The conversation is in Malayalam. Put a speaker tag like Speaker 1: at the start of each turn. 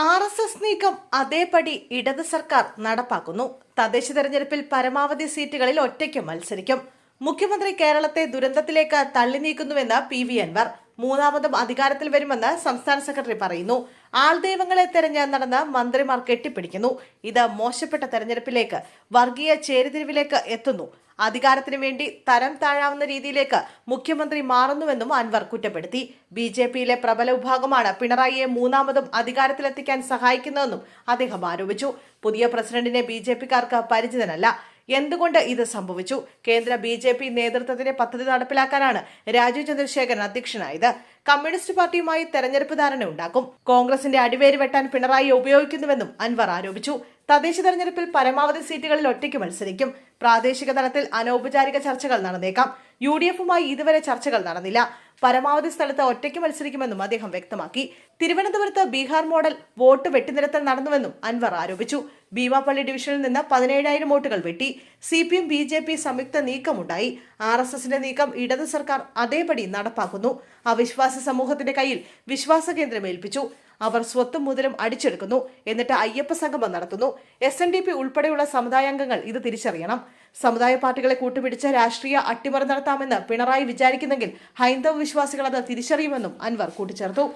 Speaker 1: ആർ എസ് എസ് നീക്കം അതേപടി ഇടത് സർക്കാർ നടപ്പാക്കുന്നു. തദ്ദേശ തെരഞ്ഞെടുപ്പിൽ പരമാവധി സീറ്റുകളിൽ ഒറ്റയ്ക്ക് മത്സരിക്കും. മുഖ്യമന്ത്രി കേരളത്തെ ദുരന്തത്തിലേക്ക് തള്ളി നീക്കുന്നുവെന്ന് പി വി അൻവർ. മൂന്നാമതും അധികാരത്തിൽ വരുമെന്ന് സംസ്ഥാന സെക്രട്ടറി പറയുന്നു. ആൾദൈവങ്ങളെ തെരഞ്ഞ് നടന്ന് മന്ത്രിമാർ കെട്ടിപ്പിടിക്കുന്നു. ഇത് മോശപ്പെട്ട തെരഞ്ഞെടുപ്പിലേക്ക് വർഗീയ ചേരിതിരിവിലേക്ക് എത്തുന്നു. അധികാരത്തിന് വേണ്ടി തരം താഴാവുന്ന രീതിയിലേക്ക് മുഖ്യമന്ത്രി മാറുന്നുവെന്നും അൻവർ കുറ്റപ്പെടുത്തി. ബി ജെ പിയിലെ പ്രബല വിഭാഗമാണ് പിണറായിയെ മൂന്നാമതും അധികാരത്തിലെത്തിക്കാൻ സഹായിക്കുന്നതെന്നും അദ്ദേഹം ആരോപിച്ചു. പുതിയ പ്രസിഡന്റിനെ ബി ജെ പിക്കാർക്ക് പരിചിതനല്ല. എന്തുകൊണ്ട് ഇത് സംഭവിച്ചു? കേന്ദ്ര ബി ജെ പി നേതൃത്വത്തിന്റെ പദ്ധതി നടപ്പിലാക്കാനാണ് രാജീവ് ചന്ദ്രശേഖരൻ അധ്യക്ഷനായത്. കമ്മ്യൂണിസ്റ്റ് പാർട്ടിയുമായി തെരഞ്ഞെടുപ്പ് ധാരണ ഉണ്ടാക്കും. കോൺഗ്രസിന്റെ അടിവേര് വെട്ടാൻ പിണറായി ഉപയോഗിക്കുന്നുവെന്നും അൻവർ ആരോപിച്ചു. തദ്ദേശ തെരഞ്ഞെടുപ്പിൽ പരമാവധി സീറ്റുകളിൽ ഒറ്റയ്ക്ക് മത്സരിക്കും. പ്രാദേശിക തലത്തിൽ അനൗപചാരിക ചർച്ചകൾ നടന്നേക്കാം. യു ഡി എഫുമായി ഇതുവരെ ചർച്ചകൾ നടന്നില്ല. പരമാവധി സ്ഥലത്ത് ഒറ്റയ്ക്ക് മത്സരിക്കുമെന്നും അദ്ദേഹം വ്യക്തമാക്കി. തിരുവനന്തപുരത്ത് ബീഹാർ മോഡൽ വോട്ട് വെട്ടിനിരത്തൽ നടന്നുവെന്നും അൻവർ ആരോപിച്ചു. ഭീമാപ്പള്ളി ഡിവിഷനിൽ നിന്ന് പതിനേഴായിരം വോട്ടുകൾ വെട്ടി. C P M B J P സംയുക്ത നീക്കമുണ്ടായി. ആർ എസ് എസിന്റെ നീക്കം ഇടത് സർക്കാർ അതേപടി നടപ്പാക്കുന്നു. അവിശ്വാസ സമൂഹത്തിന്റെ കയ്യിൽ വിശ്വാസ കേന്ദ്രം ഏൽപ്പിച്ചു. അവർ സ്വത്തും മുതലും അടിച്ചെടുക്കുന്നു. എന്നിട്ട് അയ്യപ്പ സംഗമം നടത്തുന്നു. എസ് എൻ ഡി പി ഉൾപ്പെടെയുള്ള സമുദായാംഗങ്ങൾ ഇത് തിരിച്ചറിയണം. സമുദായ പാർട്ടികളെ കൂട്ടുപിടിച്ച് രാഷ്ട്രീയ അട്ടിമറി നടത്താമെന്ന് പിണറായി വിചാരിക്കുന്നെങ്കിൽ ഹൈന്ദവ വിശ്വാസികൾ അത് തിരിച്ചറിയുമെന്നും അൻവർ കൂട്ടിച്ചേർത്തു.